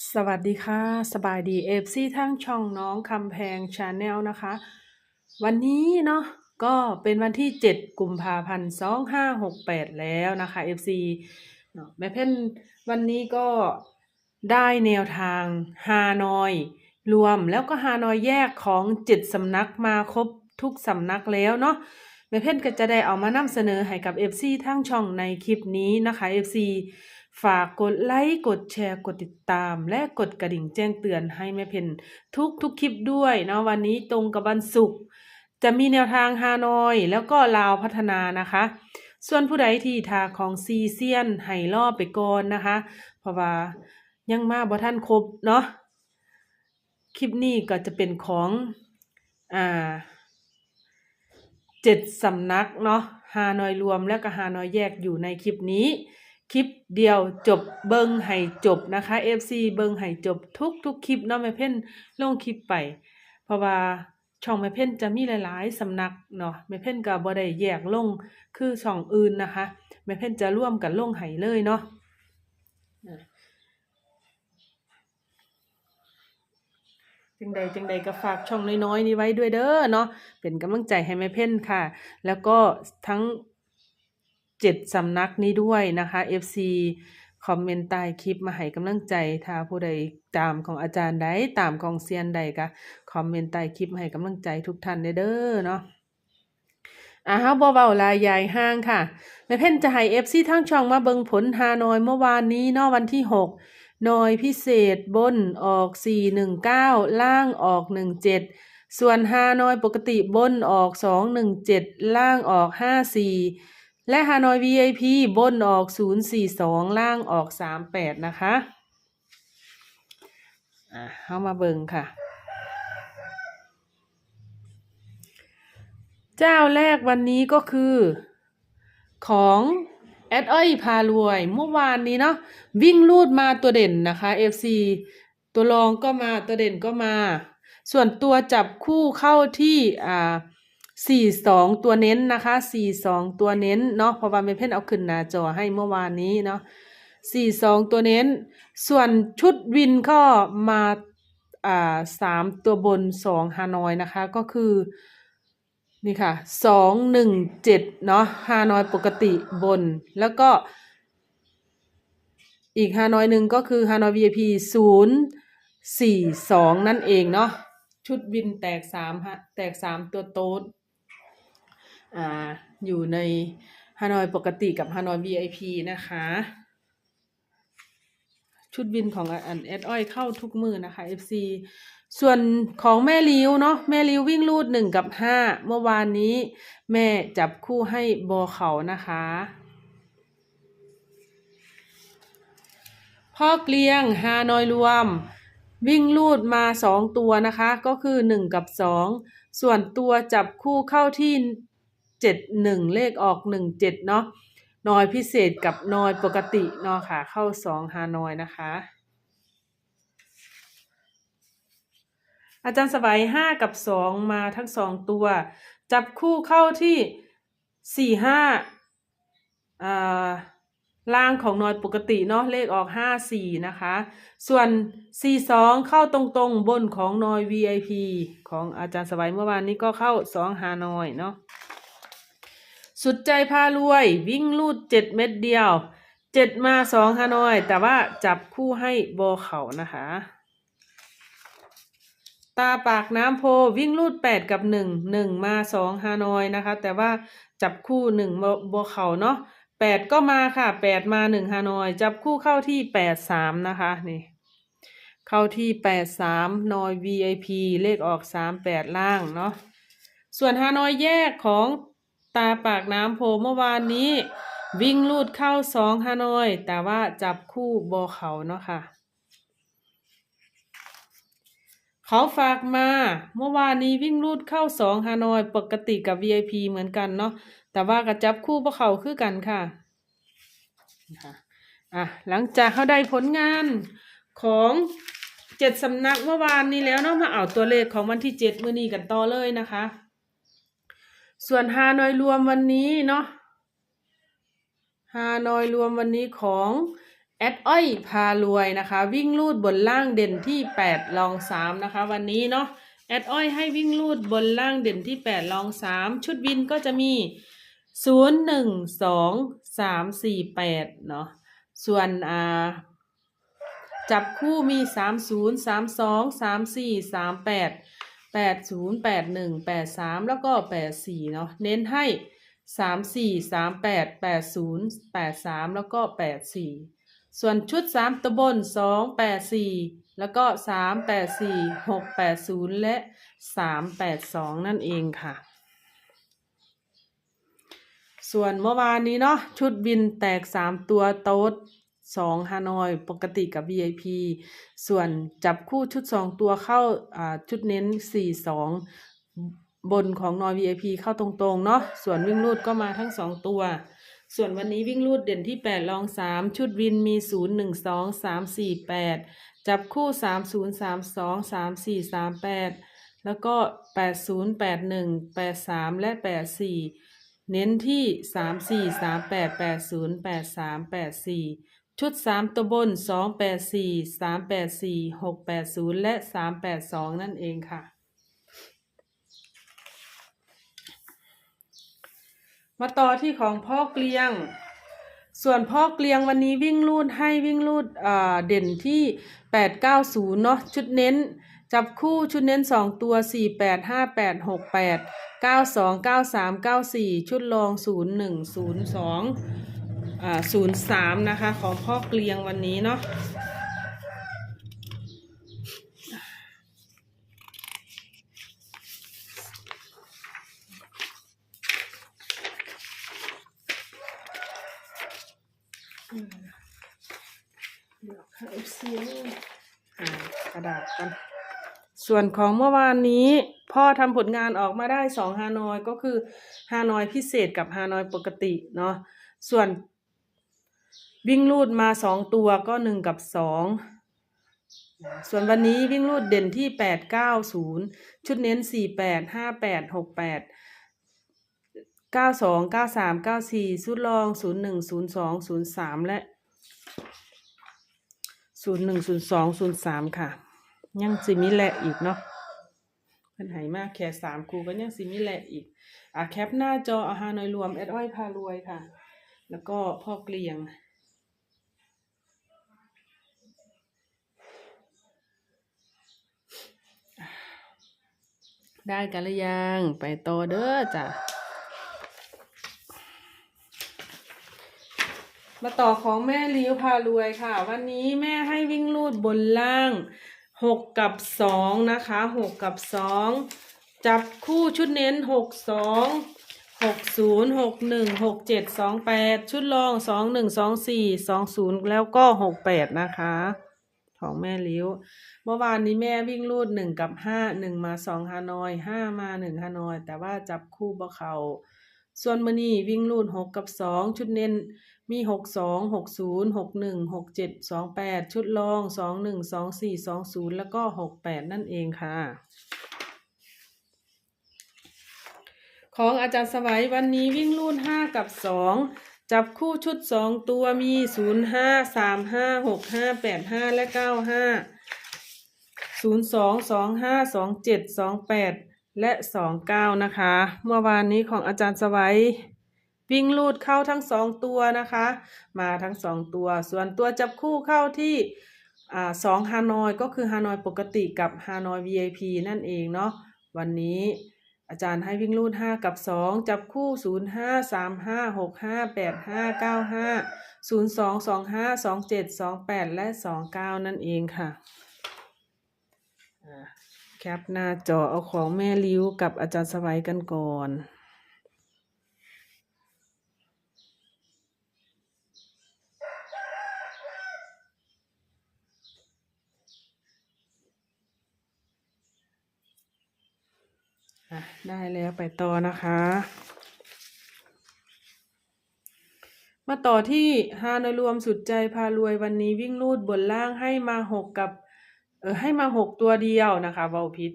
สวัสดีค่ะ สบายดีเอฟซีทั้งช่องน้องคำแพงชาแนลนะคะ วันนี้เนาะก็เป็นวันที่ 7กุมภาพันธ์2568 แล้วนะคะ FC เนาะแม่เพ่นวันนี้ก็ได้แนวทางฮานอย รวมแล้วก็ฮานอยแยกของ7สำนักมาครบทุกสำนักแล้วเนาะแม่เพ่นก็จะได้เอามานำเสนอให้กับ FC ทั้งช่องในคลิปนี้นะคะ FC ฝากกดไลค์กดแชร์กดติดตาม และกดกระดิ่งแจ้งเตือนให้แม่เพนทุกทุกคลิปด้วยเนาะวันนี้ตรงกับวันศุกร์จะมีแนวทางฮานอย แล้วก็ลาวพัฒนานะคะ ส่วนผู้ใดที่ทาของซีเซียนให้รอไปก่อนนะคะ เพราะว่ายังมาบ่ท่านครบเนาะคลิปนี้ก็จะเป็นของอ่าเจ็ดสำนักเนาะฮานอยรวมแล้วก็ฮานอยแยกอยู่ในคลิปนี้ คลิปเดียวจบเบิงให้จบนะคะ FC เบิงให้จบทุกทุกคลิปเนาะแม่เพ่นลงคลิปไป เพราะว่าช่องแม่เพ่นจะมีหลาย ๆสำนักเนาะแม่เพ่นก็บ่ได้แยกลงคือช่องอื่นนะคะแม่เพ่นจะร่วมกันลงให้เลยเนาะอะจังใดจังใดก็ฝากช่องน้อยๆนี้ไว้ด้วยเด้อเนาะเป็นกำลังใจให้แม่เพ่นค่ะ แล้วก็ทั้ง เจ็ดสำนักนี้ด้วยนะคะ FC คอมเมนต์ใต้คลิปมาให้กำลังใจถ้าผู้ใดตามของอาจารย์ใดตามของเซียนใดก็คอมเมนต์ใต้คลิปมาให้กำลังใจทุกท่านเด้อเนาะอ่าฮาบ่เว้าลายยายห้างค่ะแม่เพ่นจะให้ FC ทั้งช่องมาเบิงผลฮานอยเมื่อวานนี้เนาะวันที่หกนอยพิเศษบนออก419ล่างออก17ส่วนฮานอยปกติบนออก217ล่างออก54 และฮานอย VIP บนออก 042 ล่างออก 38 นะคะ อะเข้ามาเบิงค่ะ เจ้าแรกวันนี้ก็คือ ของแอดอ้อยพารวย เมื่อวานนี้เนาะวิ่งลูดมาตัวเด่นนะคะ FC ตัวรองก็มาตัวเด่นก็มา ส่วนตัวจับคู่เข้าที่อ่า สี่สองตัวเน้นนะคะสี่สองตัวเน้นเนาะเพราะว่าเมเพนเอาขึ้นหน้าจอให้เมื่อวานนี้เนาะสี่สองตัวเน้น ส่วนชุดวินก็มาอ่าสามตัวบนสองฮานอยนะคะ ก็คือ นี่ค่ะสองหนึ่งเจ็ดเนาะฮานอยปกติบน แล้วก็ อีกฮานอยหนึ่งก็คือฮานอย VIP ศูนย์สี่สองนั่นเองเนาะชุดวินแตกสามฮะแตกสามตัวโต๊ด อ่าอยู่ในฮานอยปกติกับฮานอย VIP นะคะ ชุดบินของอันแอดอ้อยเข้าทุกมือนะคะ FC ส่วนของแม่ลิวเนาะแม่ลิววิ่งลูดหนึ่งกับห้าเมื่อวานนี้แม่จับคู่ให้บอเขานะคะ พ่อเกลียงฮานอยรวม วิ่งลูดมาสองตัวนะคะ ก็คือหนึ่งกับสองส่วนตัวจับคู่เข้าที่ เจ็ดหนึ่งเลขออกหนึ่งเจ็ดเนาะนอยพิเศษกับนอยปกติเนาะค่ะ เข้าสองฮานอยนะคะ อาจารย์สบายห้ากับสองมาทั้งสองตัว จับคู่เข้าที่สี่ห้าอ่าล่างของนอยปกติเนาะเลขออกห้าสี่นะคะ ส่วนสี่สองเข้าตรงๆบนของนอย VIP ของอาจารย์สบายเมื่อวานนี้ก็เข้าสองฮานอยเนาะ สุดใจพารวย วิ่งลูดเจ็ดเม็ดเดียวเจ็ดมาสองฮานอย แต่ว่าจับคู่ให้โบเขานะคะ ตาปากน้ำโพวิ่งลูดแปดกับหนึ่งหนึ่งมาสองฮานอยนะคะ แต่ว่าจับคู่หนึ่งโบเขาเนาะแปดก็มาค่ะแปดมาหนึ่งฮานอย จับคู่เข้าที่แปดสามนะคะนี่เข้าที่แปดสามนอย VIP เลขออกสามแปดล่างเนาะส่วนฮานอยแยกของ ตาปากน้ำโพเมื่อวานนี้ วิ่งลูดเข้าสองฮานอย แต่ว่าจับคู่โบเขาเนาะค่ะ เขาฝากมาเมื่อวานนี้วิ่งลูดเข้าสองฮานอย ปกติกับ VIP เหมือนกันเนาะแต่ว่าก็จับคู่โบเขาคือกันค่ะอะหลังจากเขาได้ผลงานของเจ็ดสำนักเมื่อวานนี้แล้วเนาะมาเอาตัวเลขของวันที่เจ็ดมื้อนี้กันต่อเลยนะคะ ส่วนฮานอยรวมวันนี้เนาะฮานอยรวมวันนี้ของแอดอ้อยพารวยนะคะ วิ่งลูดบนล่างเด่นที่ 8 ลอง 3 นะคะ วันนี้เนาะแอดอ้อยให้วิ่งลูดบนล่างเด่นที่ 8 ลอง 3 ชุดวินก็จะมี 0 1 2 3 4 8 เนาะส่วนอ่าจับคู่มี 3 0 3 2 3 4 3 8 8 0 8 1 8 3แล้วก็8 4เนาะเน้นให้3 4 3 8 8 0 8 3แล้วก็8 4ส่วนชุด3ตัวบน2 8 4แล้วก็3 8 4 6 8 0และ3 8 2นั่นเองค่ะ ส่วนเมื่อวานนี้เนาะชุดบินแตก3ตัวโต๊ด 2ฮานอยปกติกับ VIP ส่วนจับคู่ชุด 2 ตัวเข้าชุดเน้น 4 2 บนของนอย VIP เข้าตรงๆ เนาะส่วนวิ่งรูดก็มาทั้ง 2 ตัว ส่วนวันนี้วิ่งรูดเด่นที่ 8 ลอง 3 ชุดวินมี 0 1 2 3 4 8 จับคู่ 3 0 3 2 3 4 3 8 แล้วก็ 8 0 8 1 8 3 และ 8 4 เน้นที่ 3 4 3 8 8 0 8 3 8 4 ชุด 3 ตัวบน 2 8 4 3 8 4 6 8 0 และ 3 8 2 นั่นเองค่ะ มาต่อที่ของพ่อเกลียง ส่วนพ่อเกลียงวันนี้วิ่งลูดให้วิ่งลูดอ่าเด่นที่ 890 เนาะชุดเน้น จับคู่ชุดเน้น 2 ตัว 4 8 5 8 6 8 92 93 94 ชุดรอง 0102 01 02อ่า03นะคะ ของพ่อเกลียงวันนี้เนาะเดี๋ยวค่ะ FC อ่ากระดาษกัน ส่วนของเมื่อวานนี้ พ่อทำผลงานออกมาได้สองฮานอยก็คือฮานอยพิเศษกับฮานอยปกติเนาะส่วน วิ่งลูดมาสองตัวก็หนึ่งกับสองส่วนวันนี้วิ่งลูดเด่นที่แปดเก้าศูนย์ชุดเน้นสี่แปดห้าแปดหกแปดเก้าสองเก้าสามเก้าสี่ชุดรองศูนย์หนึ่งศูนย์สองศูนย์สามและศูนย์หนึ่งศูนย์สองศูนย์สามค่ะ ยังสิมีแหละอีกเนาะเพิ่นใหายมากแค่สามครูก็ยังสิมีแหละอีก อะแคปหน้าจออาหารหน่อยรวม แอดอ้อยพารวยค่ะ แล้วก็พ่อเกลียง ได้กันหรือยัง ไปต่อเด้อจ้ะ มาต่อของแม่ลิวพารวยค่ะ วันนี้แม่ให้วิ่งลูดบนล่างหกกับสองนะคะหกกับสองจับคู่ชุดเน้นหกสองหกศูนย์หกหนึ่งหกเจ็ดสองแปดชุดรองสองหนึ่งสองสี่สองศูนย์แล้วก็หกแปดนะคะ ของแม่ลิ้ว เมื่อวานนี้แม่วิ่งลูดหนึ่งกับห้าหนึ่งมาสองฮานอยห้ามาหนึ่งฮานอย แต่ว่าจับคู่บ่เขาส่วนมือนี้วิ่งลูดหกกับสองชุดเน้นมีหกสองหกศูนย์หกหนึ่งหกเจ็ดสองแปดชุดรองสองหนึ่งสองสี่สองศูนย์แล้วก็หกแปดนั่นเองค่ะ ของอาจารย์สวัยวันนี้วิ่งลูดห้ากับสอง จับคู่ชุดสองตัวมีศูนย์ห้าสามห้าหกห้าแปดห้าและเก้าห้าศูนย์สองสองห้าสองเจ็ดสองแปดและสองเก้านะคะ เมื่อวานนี้ของอาจารย์สวัยวิ่งลูดเข้าทั้งสองตัวนะคะ มาทั้งสองตัว ส่วนตัวจับคู่เข้าที่สองฮานอยก็คือฮานอยปกติกับฮานอย VIP นั่นเองเนาะวันนี้ อาจารย์ให้วิ่งลูดห้ากับสองจับคู่ศูนย์ห้าสามห้าหกห้าแปดห้าเก้าห้าศูนย์สองสองห้าสองเจ็ดสองแปดและสองเก้านั่นเองค่ะแคปหน้าจอเอาของแม่ลิ้วกับอาจารย์สวัยกันก่อน ได้แล้วไปต่อนะคะ มาต่อที่ฮานอยรวมสุดใจพารวยวันนี้วิ่งลูดบนล่างให้มาหกกับเออให้มาหกตัวเดียวนะคะเบาพิษ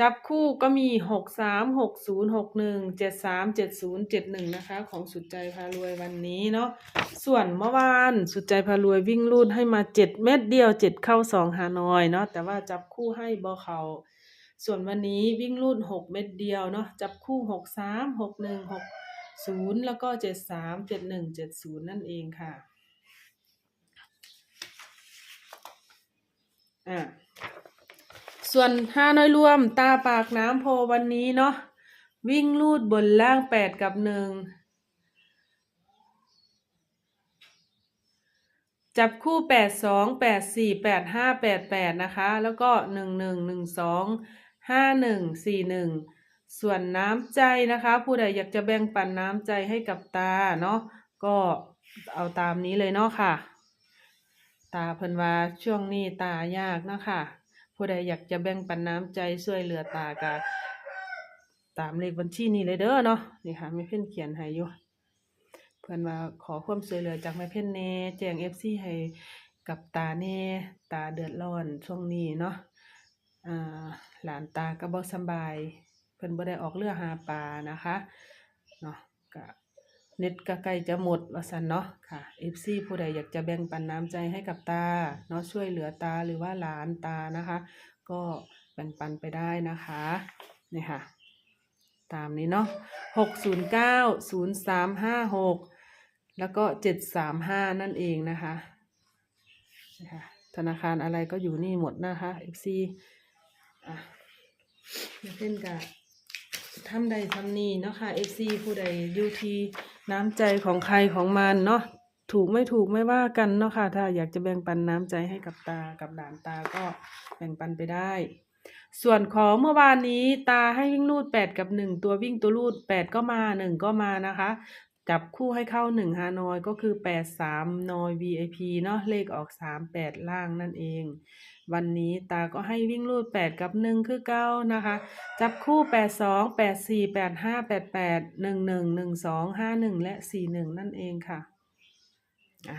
จับคู่ก็มีหกสามหกศูนย์หกหนึ่งเจ็ดสามเจ็ดศูนย์เจ็ดหนึ่งนะคะ ของสุดใจพารวยวันนี้เนาะส่วนเมื่อวานสุดใจพารวยวิ่งรูดให้มาเจ็ดเม็ดเดียวเจ็ดเข้าสองฮานอยเนาะแต่ว่าจับคู่ให้บอเขา ส่วนวันนี้วิ่งรูดหกเม็ดเดียวเนาะจับคู่หกสามหกหนึ่งหกศูนย์แล้วก็เจ็ดสามเจ็ดหนึ่งเจ็ดศูนย์นั่นเองค่ะอะส่วนห้าน้อยรวมตาปากน้ำโพวันนี้เนาะวิ่งลูดบนล่างแปดกับหนึ่งจับคู่แปดสองแปดสี่แปดห้าแปดแปดนะคะ แล้วก็หนึ่งหนึ่งหนึ่งสอง ห้าหนึ่งสี่หนึ่งส่วนน้ำใจนะคะ ผู้ใดอยากจะแบ่งปันน้ำใจให้กับตาเนาะก็เอาตามนี้เลยเนาะค่ะ ตาเพิ่นว่าช่วงนี้ตายากเนาะค่ะ ผู้ใดอยากจะแบ่งปันน้ำใจช่วยเหลือตากะตามเลขบัญชีนี้เลยเด้อเนาะนี่ค่ะแม่เพ่นเขียนให้อยู่เพิ่อนว่าขอความช่วยเหลือจากแม่เพ่นแหน่แจ้ง FC ให้กับตาแหน่ตาเดือดร้อนช่วงนี้เนาะ หลานตาก็บ่สบาย เพิ่นบ่ได้ออกเรือหาปลานะคะเนาะก็เน็ตก็ใกล้จะหมดว่าซั่นเนาะค่ะ FC ผู้ใดอยากจะแบ่งปันน้ำใจให้กับตาเนาะช่วยเหลือตาหรือว่าหลานตานะคะ ก็แบ่งปันไปได้นะคะนี่ค่ะ ตามนี้เนาะหกศูนย์เก้าศูนย์สามห้าหกแล้วก็เจ็ดสามห้านั่นเองนะคะนี่ค่ะธนาคารอะไรก็อยู่นี่หมดนะคะ FC อ่ะเช่นกับทำใดทำนี่เนาะค่ะ FC ผู้ใดยูทีน้ำใจของใครของมันเนาะถูกไม่ถูกไม่ว่ากันเนาะค่ะ ถ้าอยากจะแบ่งปันน้ำใจให้กับตากับหลานตาก็แบ่งปันไปได้ ส่วนของเมื่อวานนี้ตาให้วิ่งลูดแปดกับหนึ่งตัววิ่งตัวลูดแปดก็มาหนึ่งก็มานะคะ จับคู่ให้เข้าหนึ่งฮานอยก็คือแปดสามนอย VIP เนาะเลขออกสามแปดล่างนั่นเอง วันนี้ตาก็ให้วิ่งลูดแปดกับหนึ่งคือเก้านะคะ จับคู่แปดสองแปดสี่แปดห้าแปดแปดหนึ่งหนึ่งหนึ่งสองห้าหนึ่งและสี่หนึ่งนั่นเองค่ะอะ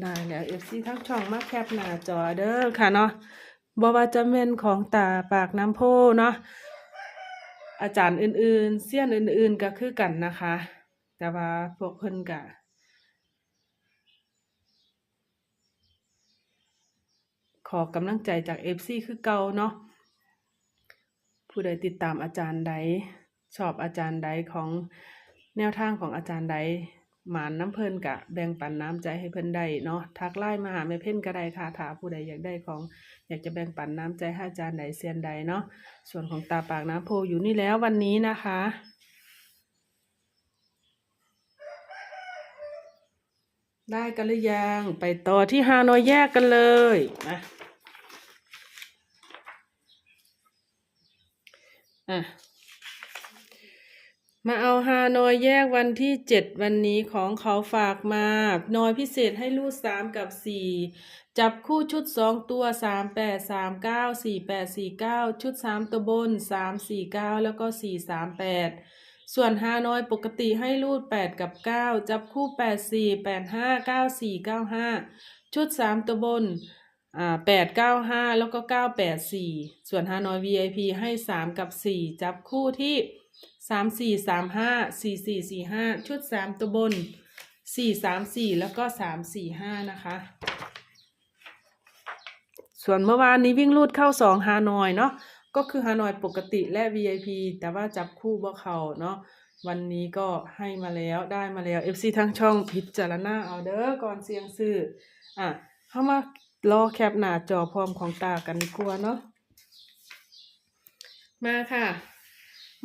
ได้แล้ว FC ทั้งช่องมาแคปหน้าจอเด้อค่ะเนาะบว่าจะเป็นของตาปากน้ำโพเนาะอาจารย์อื่นๆ เสี้ยนอื่นๆก็คือกันนะคะ แต่ว่าพวกเพิ่นก็ขอกำลังใจจาก FC คือเก่าเนาะผู้ใดติดตามอาจารย์ใดชอบอาจารย์ใดของแนวทางของอาจารย์ใดหมานน้ำเพิ่นกะแบ่งปันน้ำใจให้เพิ่นได้เนาะทักไลน์มาหาแม่เพ่นก็ได้ค่ะถ้าผู้ใดอยากได้ของ อยากจะแบ่งปันน้ำใจให้อาจารย์ใดเซียนใดเนาะส่วนของตาปากน้ำโพอยู่นี่แล้ววันนี้นะคะ ได้กันหรือยังไปต่อที่ฮานอยแยกกันเลยนะอะมาเอาฮานอยแยกวันที่เจ็ดวันนี้ของเขาฝากมานอยพิเศษให้ลูกสามกับสี่จับคู่ชุดสองตัวสามแปดสามเก้าสี่แปดสี่เก้าชุดสามตัวบนสามสี่เก้าแล้วก็สี่สามแปด ส่วนฮานอยปกติให้ลูดแปดกับเก้าจับคู่แปดสี่แปดห้าเก้าสี่เก้าห้าชุดสามตัวบนอ่าแปดเก้าห้าแล้วก็เก้าแปดสี่ส่วนฮานอย VIP ให้สามกับสี่จับคู่ที่สามสี่สามห้าสี่สี่สี่ห้าชุดสามตัวบนสี่สามสี่แล้วก็สามสี่ห้านะคะ ส่วนเมื่อวานนี้วิ่งลูดเข้าสองฮานอยเนาะ ก็คือฮานอยปกติและ VIP แต่ว่าจับคู่บ่เขาเนาะวันนี้ก็ให้มาแล้วได้มาแล้ว FC ทั้งช่องพิจารณาเอาเด้อก่อนเสียงซื้ออะเข้ามารอแคปหน้าจอพร้อมของตากันดีกว่าเนาะมาค่ะ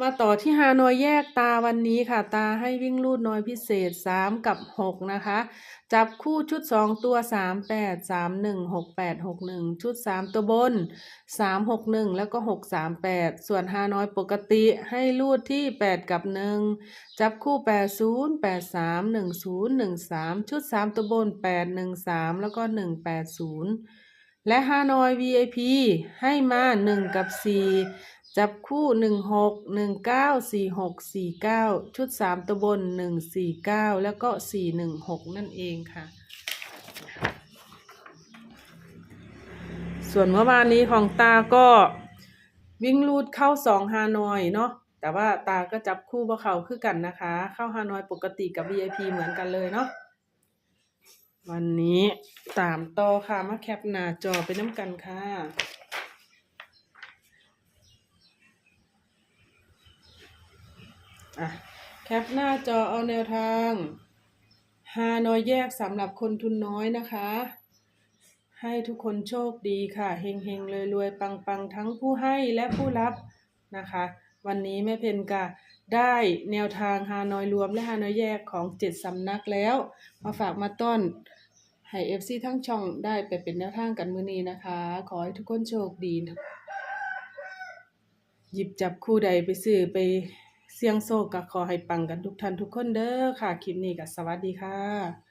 มาต่อที่ฮานอยแยกตาวันนี้ค่ะ ตาให้วิ่งลูดน้อยพิเศษสามกับหกนะคะ จับคู่ชุดสองตัวสามแปดสามหนึ่งหกแปดหกหนึ่งชุดสามตัวบนสามหกหนึ่งแล้วก็หกสามแปดส่วนฮานอยปกติให้ลูดที่แปดกับหนึ่งจับคู่แปดศูนย์แปดสามหนึ่งศูนย์หนึ่งสามชุดสามตัวบนแปดหนึ่งสามแล้วก็หนึ่งแปดศูนย์และฮานอย VIP ให้มาหนึ่งกับสี่ จับคู่หนึ่งหกหนึ่งเก้าสี่หกสี่เก้าชุดสามตัวบนหนึ่งสี่เก้าแล้วก็สี่หนึ่งหกนั่นเองค่ะ ส่วนเมื่อวานนี้ของตาก็วิ่งลูดเข้าสองฮานอยเนาะแต่ว่าตาก็จับคู่บ่เขาคือกันนะคะ เข้าฮานอยปกติกับ VIP เหมือนกันเลยเนาะวันนี้ตามต่อค่ะมาแคปหน้าจอไปน้ำกันค่ะ อะแคปหน้าจอเอาแนวทางฮานอยแยกสำหรับคนทุนน้อยนะคะ ให้ทุกคนโชคดีค่ะ เฮงเฮงรวยรวยปังปังทั้งผู้ให้และผู้รับนะคะ วันนี้แม่เพนกะได้แนวทางฮานอยรวมและฮานอยแยกของเจ็ดสำนักแล้ว มาฝากมาต้อนให้เอฟซีทั้งช่องได้ไปเป็นแนวทางกันมือนี้นะคะ ขอให้ทุกคนโชคดี หยิบจับคู่ใดไปซื้อไป เสียงโชคก็ขอให้ปังกันทุกท่านทุกคนเด้อค่ะ คลิปนี้ก็สวัสดีค่ะ